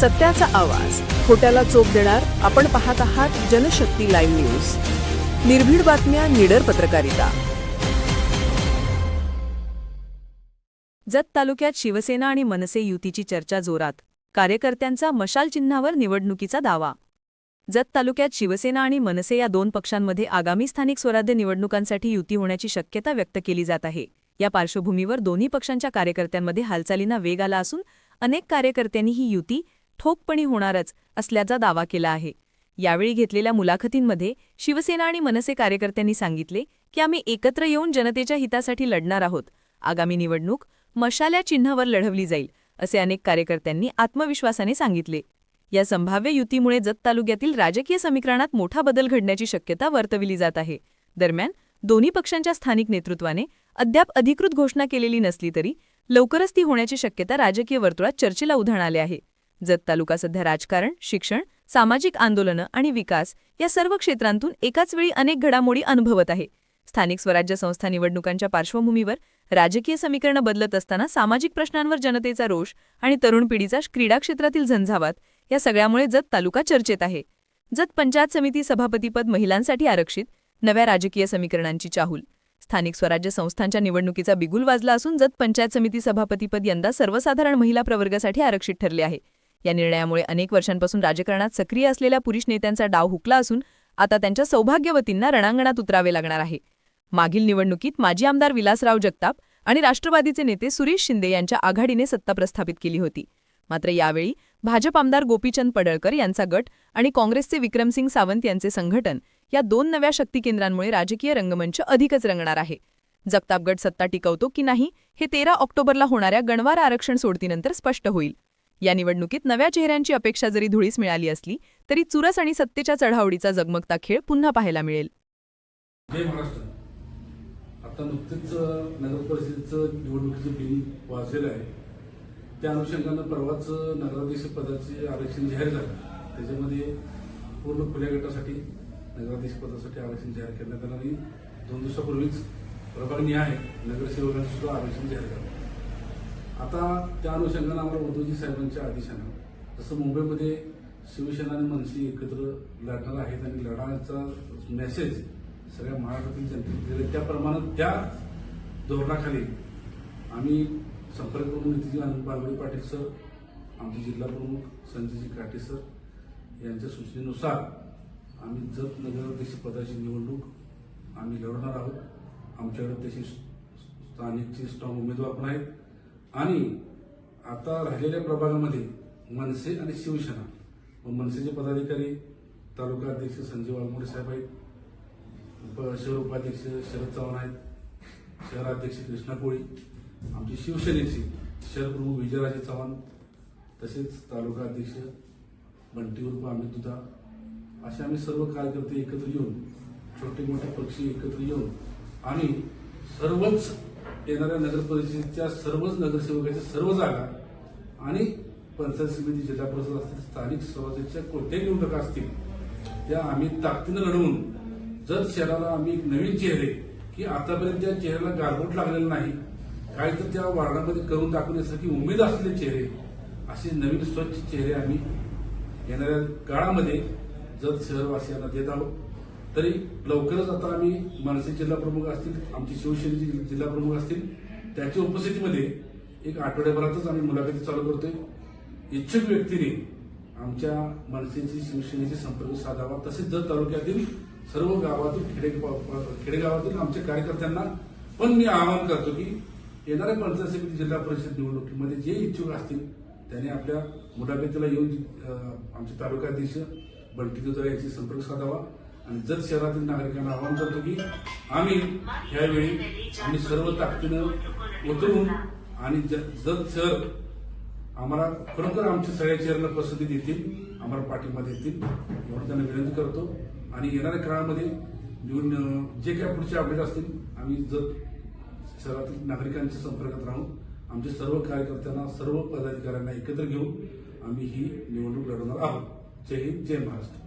सत्याचा आवाज. खोट्याला चोप देणार आपण पाहत आहात जनशक्ती लाईव्ह न्यूज. निर्भीड बातम्या निडर पत्रकारिता. जत तालुक्यात शिवसेना आणि मनसे युतीची चर्चा जोरात. कार्यकर्त्यांचा मशाल चिन्हावर निवडणुकीचा दावा. जत तालुक्यात शिवसेना आणि मनसे या दोन पक्षांमध्ये आगामी स्थानिक स्वराज्य निवडणुकांसाठी युती होण्याची शक्यता व्यक्त केली जात आहे. या पार्श्वभूमीवर दोन्ही पक्षांच्या कार्यकर्त्यांमध्ये हालचालींना वेग आला असून अनेक कार्यकर्त्यांनी ही युती ठोकपणी होणारच असल्याचा दावा केला आहे. यावेळी घेतलेल्या मुलाखतींमध्ये शिवसेना आणि मनसे कार्यकर्त्यांनी सांगितले की आम्ही एकत्र येऊन जनतेच्या हितासाठी लढणार आहोत. आगामी निवडणूक मशाल्या चिन्हावर लढवली जाईल असे अनेक कार्यकर्त्यांनी आत्मविश्वासाने सांगितले. या संभाव्य युतीमुळे जत तालुक्यातील राजकीय समीकरणात मोठा बदल घडण्याची शक्यता वर्तविली जात आहे. दरम्यान दोन्ही पक्षांच्या स्थानिक नेतृत्वाने अद्याप अधिकृत घोषणा केलेली नसली तरी लवकरच ती होण्याची शक्यता राजकीय वर्तुळात चर्चेला उधाण आले आहे. जत तालुका सध्या राजकारण शिक्षण सामाजिक आंदोलनं आणि विकास या सर्व क्षेत्रांतून एकाच वेळी अनेक घडामोडी अनुभवत आहे. स्थानिक स्वराज्य संस्था निवडणुकांच्या पार्श्वभूमीवर राजकीय समीकरणं बदलत असताना सामाजिक प्रश्नांवर जनतेचा रोष आणि तरुण पिढीचा क्रीडा क्षेत्रातील झंझावात या सगळ्यामुळे जत तालुका चर्चेत आहे. जत पंचायत समिती सभापतीपद महिलांसाठी आरक्षित नव्या राजकीय समीकरणांची चाहूल. स्थानिक स्वराज्य संस्थांच्या निवडणुकीचा बिगुल वाजला असून जत पंचायत समिती सभापतीपद यंदा सर्वसाधारण महिला प्रवर्गासाठी आरक्षित ठरले आहे. या निर्णयामुळे अनेक वर्षांपासून राजकारणात सक्रिय असलेल्या पुरुष नेत्यांचा डाव हुकला असून आता त्यांच्या सौभाग्यवतींना रणांगणात उतरावे लागणार आहे. मागील निवडणुकीत माजी आमदार विलासराव जगताप आणि राष्ट्रवादीचे नेते सुरेश शिंदे यांच्या आघाडीने सत्ता प्रस्थापित केली होती. मात्र यावेळी भाजप आमदार गोपीचंद पडळकर यांचा गट आणि काँग्रेसचे विक्रमसिंग सावंत यांचे संघटन या दोन नव्या शक्ती केंद्रांमुळे राजकीय रंगमंच अधिकच रंगणार आहे. जगताप गट सत्ता टिकवतो की नाही हे तेरा ऑक्टोबरला होणाऱ्या गणवार आरक्षण सोडतीनंतर स्पष्ट होईल. या निवडणुकीत नव्या चेहऱ्यांची अपेक्षा जरी धुळीस मिळाली असली तरी चुरस आणि सत्तेच्या चढावडीचा जगमगता खेळ पुन्हा पाहायला मिळेल. जय महाराष्ट्र. आता नुकतीच नगर परिषदेचं निवडणुकीचं बिल वाजलेलं आहे. त्या अनुषंगानं परवाच नगराध्यक्ष पदाचे आरक्षण जाहीर झालं. त्याच्यामध्ये पूर्ण खुल्या गटासाठी नगराध्यक्ष पदासाठी आरक्षण जाहीर करण्यात आलं आणि दोन दिवसापूर्वीच प्रभाग आहे नगरसेवकांचं सुद्धा आरक्षण जाहीर झालं आता त्या अनुषंगानं आम्हाला उद्धवजी साहेबांच्या आदेशानं जसं मुंबईमध्ये शिवसेना आणि मनसे एकत्र लढणार आहेत आणि लढाचा मेसेज सगळ्या महाराष्ट्रातील जनतेने दिला त्याप्रमाणे त्या धोरणाखाली आम्ही संपर्क प्रमुख नितीजी आनंद बालवडी पाटील सर आमचे जिल्हा प्रमुख संजयजी काटे सर यांच्या सूचनेनुसार आम्ही जत नगराध्यक्ष पदाची निवडणूक आम्ही लढवणार आहोत. आमच्याकडे तशी स्थानिकचे स्ट्रॉंग उमेदवार पण आहेत. आणि आता राहिलेल्या प्रभागामध्ये मनसे आणि शिवसेना. व मनसेचे पदाधिकारी तालुका अध्यक्ष संजय वाघमोडे साहेब आहेत. शहर उपाध्यक्ष शरद चव्हाण आहेत. शहराध्यक्ष कृष्णा कोळी. आमचे शिवसेनेचे शहर प्रमुख विजयराजे चव्हाण. तसेच तालुका अध्यक्ष बंटी उर्फ अमित दुधा. असे आम्ही सर्व कार्यकर्ते एकत्र येऊन छोटे मोठे पक्षी एकत्र येऊन आणि सर्वच येणाऱ्या नगर परिषदेच्या सर्वच नगरसेवकाच्या सर्व जागा आणि पंचायत समिती जिल्हा परिषद असतील स्थानिक स्वराज्याच्या कोणत्याही निवडणुका असतील त्या आम्ही ताकदीनं लढवून जर शहराला आम्ही एक नवीन चेहरे की आतापर्यंत त्या चेहऱ्याला गारबोट लागलेलं नाही काय तर त्या वार्डामध्ये करून दाखवण्यासाठी उमेद असलेले चेहरे असे नवीन स्वच्छ चेहरे आम्ही येणाऱ्या काळामध्ये जर शहरवासियांना देत आहोत तरी लवकरच आता आम्ही मनसे जिल्हा प्रमुख असतील आमचे शिवसेनेचे जिल्हा प्रमुख असतील त्याच्या उपस्थितीमध्ये एक आठवड्याभरातच आम्ही मुलाखती चालू करतोय. इच्छुक व्यक्तीने आमच्या मनसेची शिवसेनेशी संपर्क साधावा. तसेच जर तालुक्यातील सर्व गावातील खेडे खेडेगावातील आमच्या कार्यकर्त्यांना पण मी आवाहन करतो की येणाऱ्या पंचायत समिती जिल्हा परिषद निवडणुकीमध्ये जे इच्छुक असतील त्यांनी आपल्या मुलाखतीला येऊन आमचे तालुकाध्यक्ष बंटी दुधा यांची संपर्क साधावा. आणि जर शहरातील नागरिकांना आवाहन करतो की आम्ही यावेळी आम्ही सर्व ताकदीनं उतरून आणि ज- शहर आम्हाला खरोखर आमच्या सगळ्या शहरांना पसंती देतील आम्हाला पाठिंबा देतील एवढं त्यांना विनंती करतो. आणि येणाऱ्या काळामध्ये निवडून जे काय पुढचे अपडेट असतील आम्ही जर शहरातील नागरिकांच्या संपर्कात राहून आमच्या सर्व कार्यकर्त्यांना सर्व पदाधिकाऱ्यांना एकत्र घेऊन आम्ही ही निवडणूक लढवणार आहोत. जय हिंद जय महाराष्ट्र.